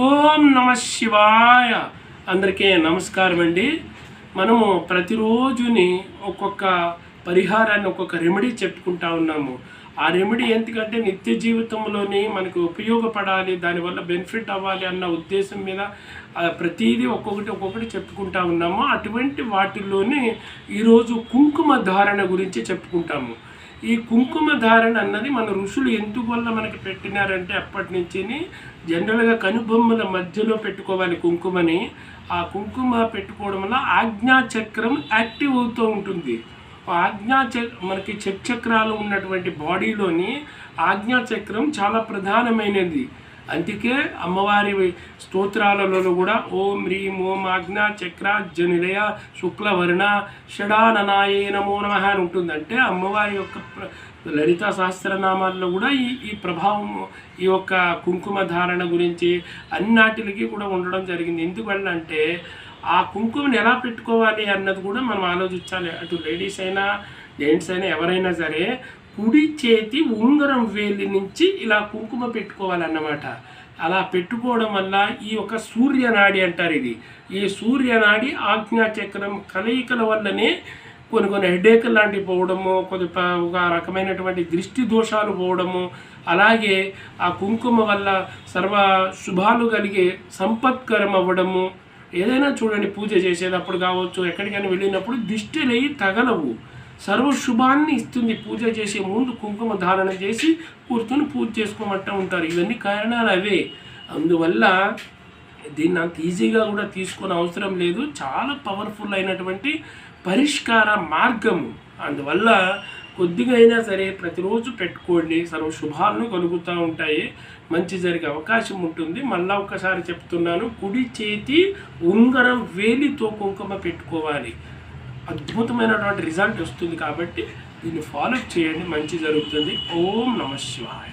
ఓం నమ శివాయ. అందరికీ నమస్కారం అండి. మనము ప్రతిరోజుని ఒక్కొక్క పరిహారాన్ని ఒక్కొక్క రెమెడీ చెప్పుకుంటా ఉన్నాము. ఆ రెమెడీ ఎందుకంటే నిత్య జీవితంలోని మనకు ఉపయోగపడాలి దానివల్ల బెనిఫిట్ అవ్వాలి అన్న ఉద్దేశం మీద ప్రతిదీ ఒక్కొక్కటి ఒక్కొక్కటి చెప్పుకుంటా ఉన్నాము. అటువంటి వాటిల్లోనే ఈరోజు కుంకుమ ధారణ గురించి చెప్పుకుంటాము. ఈ కుంకుమ ధారణ అన్నది మన ఋషులు ఎందువల్ల మనకి పెట్టినారంటే అప్పటి నుంచి జనరల్గా కనుబొమ్మల మధ్యలో పెట్టుకోవాలి కుంకుమని. ఆ కుంకుమ పెట్టుకోవడం వల్ల ఆజ్ఞా చక్రం యాక్టివ్ అవుతూ ఉంటుంది. ఆ ఆజ్ఞా మనకి చక్రాలు ఉన్నటువంటి బాడీలోని ఆజ్ఞా చక్రం చాలా ప్రధానమైనది. అందుకే అమ్మవారి స్తోత్రాలలో కూడా ఓం హ్రీం ఓం ఆజ్ఞా చక్ర జనిలయ శుక్లవర్ణ షడాననాయే నమో నమ అని ఉంటుంది అంటే అమ్మవారి యొక్క లలిత సహస్రనామాల్లో కూడా ఈ ఈ ప్రభావం ఈ యొక్క కుంకుమ ధారణ గురించి అన్నాటికి కూడా ఉండడం జరిగింది. ఎందువల్ల అంటే ఆ కుంకుమని ఎలా పెట్టుకోవాలి అన్నది కూడా మనం ఆలోచించాలి. అటు లేడీస్ అయినా జెంట్స్ అయినా ఎవరైనా సరే కుడి చేతి ఉంగరం వేలి నుంచి ఇలా కుంకుమ పెట్టుకోవాలన్నమాట. అలా పెట్టుకోవడం వల్ల ఈ యొక్క సూర్యనాడి అంటారు ఇది. ఈ సూర్యనాడి ఆజ్ఞాచక్రం కలయికల వల్లనే కొన్ని కొన్ని హెడేక్ లాంటివి పోవడము కొద్ది ఒక రకమైనటువంటి దృష్టి దోషాలు పోవడము అలాగే ఆ కుంకుమ వల్ల సర్వ శుభాలు కలిగే సంపత్కరం అవ్వడము ఏదైనా చూడండి పూజ చేసేటప్పుడు కావచ్చు ఎక్కడికైనా వెళ్ళినప్పుడు దిష్టిలై తగలవు. సర్వ శుభాన్ని ఇస్తుంది. పూజ చేసే ముందు కుంకుమ ధారణ చేసి కూర్చొని పూజ చేసుకోమంటూ ఉంటారు. ఇవన్నీ కారణాలు అవే. అందువల్ల దీన్ని అంత ఈజీగా కూడా తీసుకునే అవసరం లేదు. చాలా పవర్ఫుల్ అయినటువంటి పరిష్కార మార్గము. అందువల్ల కొద్దిగా అయినా సరే ప్రతిరోజు పెట్టుకోండి. సర్వ శుభాలను కలుగుతూ ఉంటాయి. మంచి జరిగే అవకాశం ఉంటుంది. మళ్ళా ఒకసారి చెప్తున్నాను. కుడి చేతి ఉంగరం వేలితో కుంకుమ పెట్టుకోవాలి. అద్భుతమైనటువంటి రిజల్ట్ వస్తుంది కాబట్టి దీన్ని ఫాలో చేయండి. మంచి జరుగుతుంది. ఓం నమ శివాయ.